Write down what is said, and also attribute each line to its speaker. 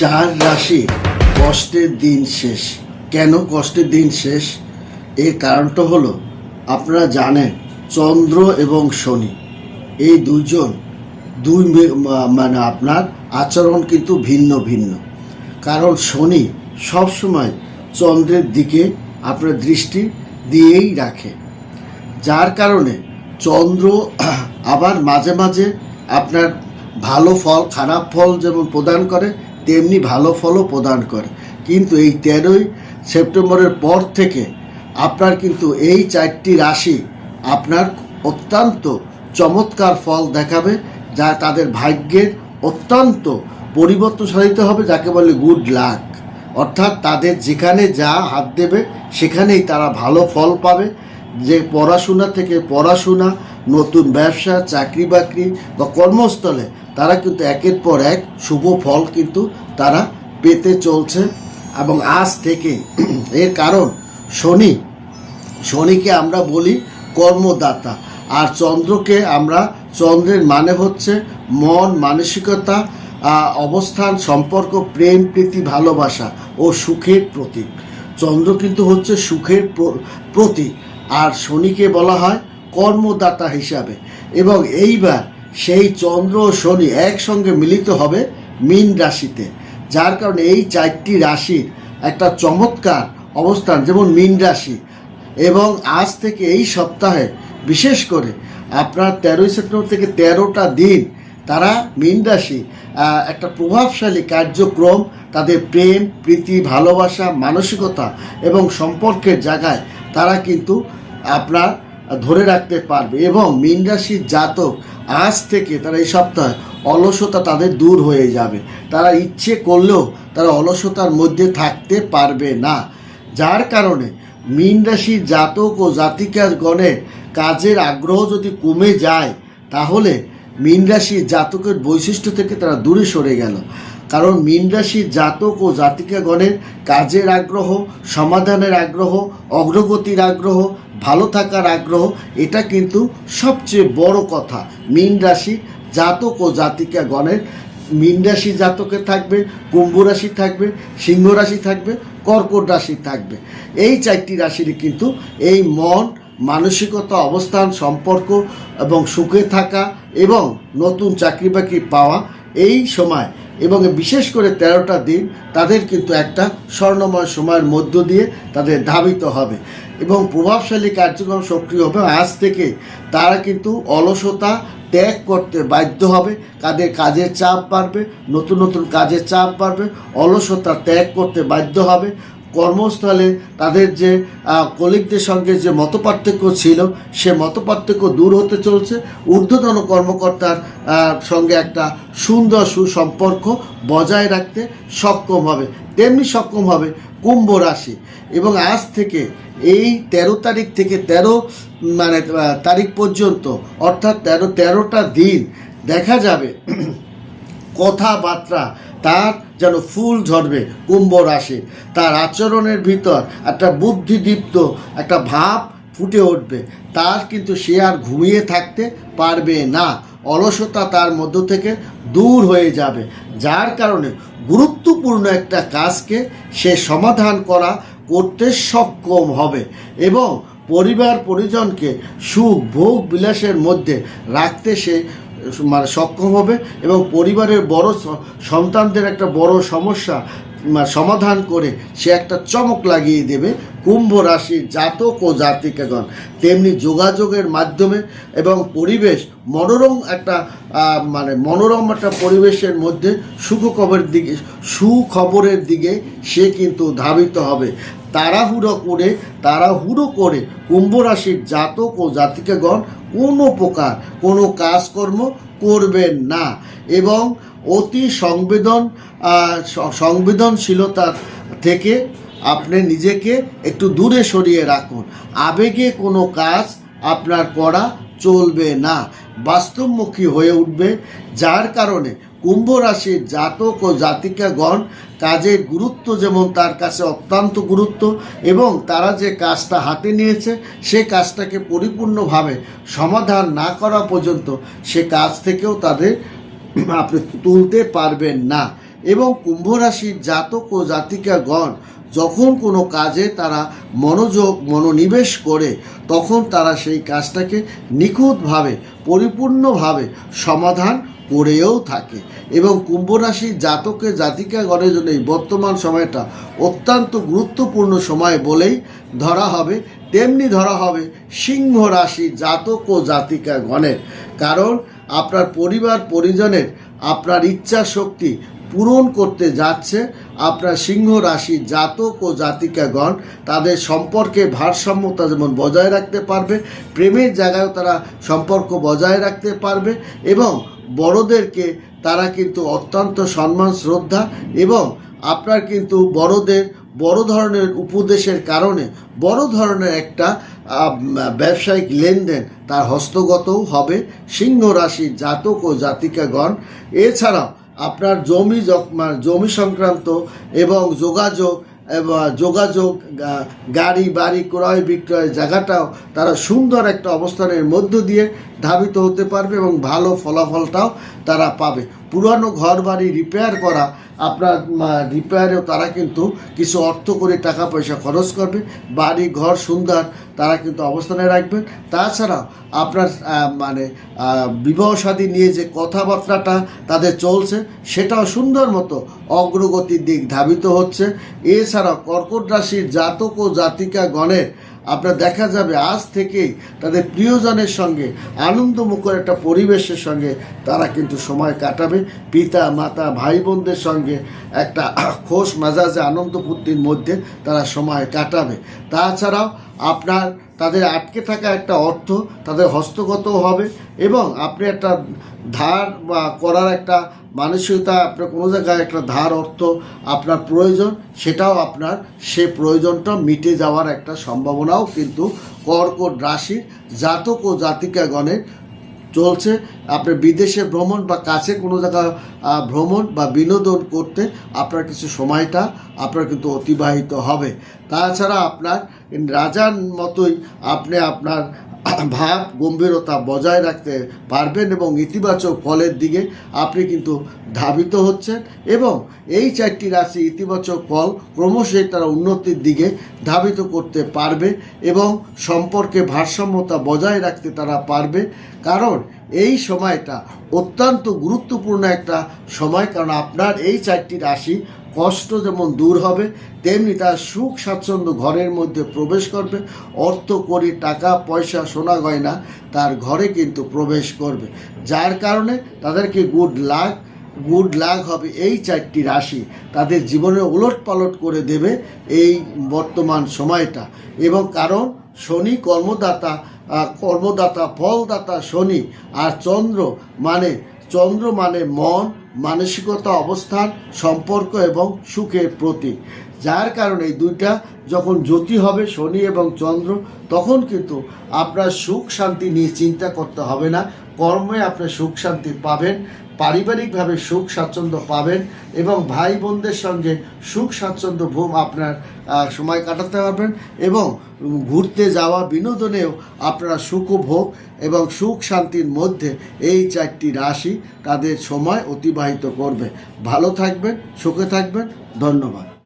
Speaker 1: চার রাশি কষ্টের দিন শেষ। কেন কষ্টের দিন শেষ? এর কারণটা হলো, আপনারা জানেন, চন্দ্র এবং শনি, এই দুজন দুই মানে আপনার আচরণ কিন্তু ভিন্ন ভিন্ন। কারণ শনি সবসময় চন্দ্রের দিকে আপনার দৃষ্টি দিয়েই রাখে। যার কারণে চন্দ্র আবার মাঝে মাঝে আপনার ভালো ফল, খারাপ ফল যেমন প্রদান করে তেমনি ভালো ফলও প্রদান করে। কিন্তু এই তেরোই সেপ্টেম্বরের পর থেকে আপনার কিন্তু এই চারটি রাশি আপনার অত্যন্ত চমৎকার ফল দেখাবে, যা তাদের ভাগ্যের অত্যন্ত পরিবর্তন সাধিত হবে, যাকে বলে গুড লাক অর্থাৎ তাদের যেখানে যা হাত দেবে, সেখানেই তারা ভালো ফল পাবে। যে পড়াশোনা থেকে পড়াশোনা নতুন ব্যবসা, চাকরি বাকরি বা কর্মস্থলে তারা কিন্তু একের পর এক শুভ ফল কিন্তু তারা পেতে চলছে এবং আজ থেকে এর কারণ শনি। শনিকে আমরা বলি কর্মদাতা আর চন্দ্রকে আমরা চন্দ্রের মানে হচ্ছে মন, মানসিকতা অবস্থান, সম্পর্ক, প্রেম, প্রীতি, ভালোবাসা ও সুখের প্রতীক। চন্দ্র কিন্তু হচ্ছে সুখের প্রতীক আর শনিকে বলা হয় কর্মদাতা হিসাবে। এবং এইবার সেই চন্দ্র ও শনি একসঙ্গে মিলিত হবে মীন রাশিতে, যার কারণে এই চারটি রাশির একটা চমৎকার অবস্থান, যেমন মীন রাশি। এবং আজ থেকে এই সপ্তাহে, বিশেষ করে আপনার তেরোই সেপ্টেম্বর থেকে তেরোটা দিন, তারা মীন রাশি একটা প্রভাবশালী কার্যক্রম, তাদের প্রেম, প্রীতি, ভালোবাসা, মানসিকতা এবং সম্পর্কের জায়গায় তারা কিন্তু আপনার ধরে রাখতে পারবে এবং মীন রাশির জাতক আজ থেকে তারা এই সপ্তাহে অলসতা তাদের দূর হয়ে যাবে। তারা ইচ্ছে করলেও তারা অলসতার মধ্যে থাকতে পারবে না। যার কারণে মীন রাশির জাতক ও জাতিকার গণের কাজের আগ্রহ যদি কমে যায়, তাহলে মীন রাশির জাতকের বৈশিষ্ট্য থেকে তারা দূরে সরে গেল। কারণ মীন রাশির জাতক ও জাতিকাগণের কাজের আগ্রহ, সমাধানের আগ্রহ, অগ্রগতির আগ্রহ, ভালো থাকার আগ্রহ, এটা কিন্তু সবচেয়ে বড় কথা। মীন রাশির জাতক ও জাতিকাগণের মীন রাশি জাতকে থাকবে, কুম্ভ রাশি থাকবে, সিংহ রাশি থাকবে, কর্কট রাশি থাকবে। এই চারটি রাশির কিন্তু এই মন, মানসিকতা, অবস্থান, সম্পর্ক এবং সুখে থাকা এবং নতুন চাকরি বাকরি পাওয়া এই সময় এবং বিশেষ করে তেরোটা দিন তাদের কিন্তু একটা স্বর্ণময় সময়ের মধ্য দিয়ে তাদের ধাবিত হবে। এবং প্রভাবশালী কার্যক্রম সক্রিয় হবে। আজ থেকে তারা কিন্তু অলসতা ত্যাগ করতে বাধ্য হবে। কাদের কাজের চাপ বাড়বে, নতুন নতুন কাজের চাপ বাড়বে, অলসতা ত্যাগ করতে বাধ্য হবে। কর্মস্থলে তাদের যে কলিগদের সঙ্গে যে মতপার্থক্য ছিল, সে মতপার্থক্য দূর হতে চলছে। ঊর্ধ্বতন কর্মকর্তার সঙ্গে একটা সুন্দর সুসম্পর্ক বজায় রাখতে সক্ষম হবে। তেমনি সক্ষম হবে কুম্ভ রাশি। এবং আজ থেকে এই তেরো তারিখ থেকে তেরো মানে তারিখ পর্যন্ত, অর্থাৎ তেরো, তেরোটা দিন দেখা যাবে। কথাবার্তা, তার যেন ফুল ঝরবে, কুম্ভ রাশি। তার আচরণের ভিতর একটা বুদ্ধিদীপ্ত একটা ভাব ফুটে উঠবে। তার কিন্তু সে আর ঘুমিয়ে থাকতে পারবে না। অলসতা তার মধ্য থেকে দূর হয়ে যাবে। যার কারণে গুরুত্বপূর্ণ একটা কাজকে সে সমাধান করা করতে সক্ষম হবে এবং পরিবার পরিজনকে সুখ ভোগ বিলাসের মধ্যে রাখতে সে মানে সক্ষম হবে এবং পরিবারের বড় সন্তানদের একটা বড় সমস্যা মানে সমাধান করে সে একটা চমক লাগিয়ে দেবে কুম্ভ রাশির জাতক ও জাতিকাগণ। তেমনি যোগাযোগের মাধ্যমে এবং পরিবেশ, মনোরম একটা মানে মনোরম একটা পরিবেশের মধ্যে সুখবরের দিকে সুখবরের দিকে সে কিন্তু ধাবিত হবে। তাড়াহুড়ো করে তাড়াহুড়ো করে কুম্ভ রাশির জাতক ও জাতিকাগণ কোনো প্রকার কোনো কাজকর্ম করবেন না এবং অতি সংবেদন সংবেদনশীলতা থেকে আপনি নিজেকে একটু দূরে সরিয়ে রাখুন। আবেগে কোনো কাজ আপনার করা চলবে না। বাস্তবমুখী হয়ে উঠবে, যার কারণে কুম্ভ রাশির জাতক ও জাতিকাগণ কাজের গুরুত্ব যেমন তার কাছে অত্যন্ত গুরুত্ব এবং তারা যে কাজটা হাতে নিয়েছে, সে কাজটাকে পরিপূর্ণভাবে সমাধান না করা পর্যন্ত সে কাজ থেকেও তাদের আপনি তুলতে পারবেন না। এবং কুম্ভ রাশির জাতক ও জাতিকাগণ যখন কোনো কাজে তারা মনোযোগ, মনোনিবেশ করে, তখন তারা সেই কাজটাকে নিখুঁতভাবে, পরিপূর্ণভাবে সমাধান করেও থাকে এবং কুম্ভ রাশির জাতকের জাতিকাগণের জন্য এই বর্তমান সময়টা অত্যন্ত গুরুত্বপূর্ণ সময় বলেই ধরা হবে। তেমনি ধরা হবে সিংহ রাশি জাতক ও জাতিকাগণের কারণ আপনার পরিবার, পরিজনের আপনার ইচ্ছা শক্তি পূরণ করতে যাচ্ছে। আপনার সিংহ রাশি জাতক ও জাতিকাগণ তাদের সম্পর্কে ভারসাম্যতা যেমন বজায় রাখতে পারবে, প্রেমের জায়গায়ও তারা সম্পর্ক বজায় রাখতে পারবে এবং বড়দেরকে তারা কিন্তু অত্যন্ত সম্মান, শ্রদ্ধা এবং আপনার কিন্তু বড়দের বড় ধরনের উপদেশের কারণে বড় ধরনের একটা ব্যবসায়িক লেনদেন তার হস্তগতও হবে। সিংহ রাশির জাতক ও জাতিকাগণ। এছাড়াও আপনার জমি মানে জমি সংক্রান্ত এবং যোগাযোগ যোগাযোগ গাড়ি, বাড়ি ক্রয় বিক্রয় জায়গাটাও তারা সুন্দর একটা অবস্থানের মধ্য দিয়ে ধাবিত হতে পারবে এবং ভালো ফলাফলটাও তারা পাবে। পুরানো ঘর বাড়ি রিপেয়ার করা, আপনার রিপেয়ারেও তারা কিন্তু কিছু অর্থ করে টাকা পয়সা খরচ করবে। বাড়ি, ঘর, সুন্দর, তারা কিন্তু অবস্থানে রাখবেন। তাছাড়াও আপনার মানে বিবাহ শাদী নিয়ে যে কথাবার্তাটা তাদের চলছে, সেটাও সুন্দর মতো অগ্রগতির দিক ধাবিত হচ্ছে। এছাড়াও কর্কট রাশির জাতক ও জাতিকা গণের আপনার দেখা যাবে আজ থেকেই তাদের প্রিয়জনের সঙ্গে, আনন্দমুখর একটা পরিবেশের সঙ্গে তারা কিন্তু সময় কাটাবে। পিতা, মাতা ভাই বোনদের সঙ্গে একটা খোশ মেজাজে, আনন্দ ফুর্তির মধ্যে তারা সময় কাটাবে। তাছাড়াও আপনার, তাদের আটকে থাকা একটা অর্থ, তাদের হস্তগত হবে এবং আপনি একটা ধার বা করার একটা মানসিকতা, আপনার কোনো জায়গায় একটা ধার অর্থ আপনার প্রয়োজন, সেটাও আপনার, সে প্রয়োজনটা মিটে যাওয়ার একটা সম্ভাবনাও কিন্তু কর্কট রাশির জাতক ও জাতিকাগণের চলছে। আপনি বিদেশে ভ্রমণ বা কাছে কোনো জায়গা ভ্রমণ বা বিনোদন করতে আপনার কিছু সময়টা আপনার কিন্তু অতিবাহিত হবে। তাছাড়া আপনার রাজার মতোই আপনি আপনার ভাব, গম্ভীরতা বজায় রাখতে পারবেন এবং ইতিবাচক ফলের দিকে আপনি কিন্তু ধাবিত হচ্ছেন এবং এই চারটি রাশি ইতিবাচক ফল ক্রমশই তারা উন্নতির দিকে ধাবিত করতে পারবে এবং সম্পর্কে ভারসাম্যতা বজায় রাখতে তারা পারবে। কারণ এই সময়টা অত্যন্ত গুরুত্বপূর্ণ একটা সময়, কারণ আপনার এই চারটি রাশি কষ্ট যেমন দূর হবে, তেমনি তার সুখ স্বাচ্ছন্দ্য ঘরের মধ্যে প্রবেশ করবে। অর্থ করি টাকা, পয়সা, সোনা গয়না তার ঘরে কিন্তু প্রবেশ করবে। যার কারণে তাদেরকে গুড লাক গুড লাক হবে এই চারটি রাশি। তাদের জীবনে ওলট পালট করে দেবে এই বর্তমান সময়টা। এবং কারণ শনি কর্মদাতা কর্মদাতা, ফলদাতা শনি আর চন্দ্র মানে চন্দ্র মানে মন, মানসিকতা, অবস্থান, সম্পর্ক এবং সুখের প্রতীক। যার কারণে এই দুইটা যখন জ্যোতি হবে, শনি এবং চন্দ্র, তখন কিন্তু আপনার সুখ শান্তি নিয়ে চিন্তা করতে হবে না। কর্মে আপনার সুখ শান্তি পাবেন। পারিবারিকভাবে সুখ স্বাচ্ছন্দ্য পাবেন এবং ভাই বোনদের সঙ্গে সুখ স্বাচ্ছন্দ্য ভূম আপনার সময় কাটাতে পারবেন এবং ঘুরতে যাওয়া বিনোদনেও আপনারা সুখ ভোগ এবং সুখ শান্তির মধ্যে এই চারটি রাশি তাদের সময় অতিবাহিত করবে। ভালো থাকবেন, সুখে থাকবেন, ধন্যবাদ।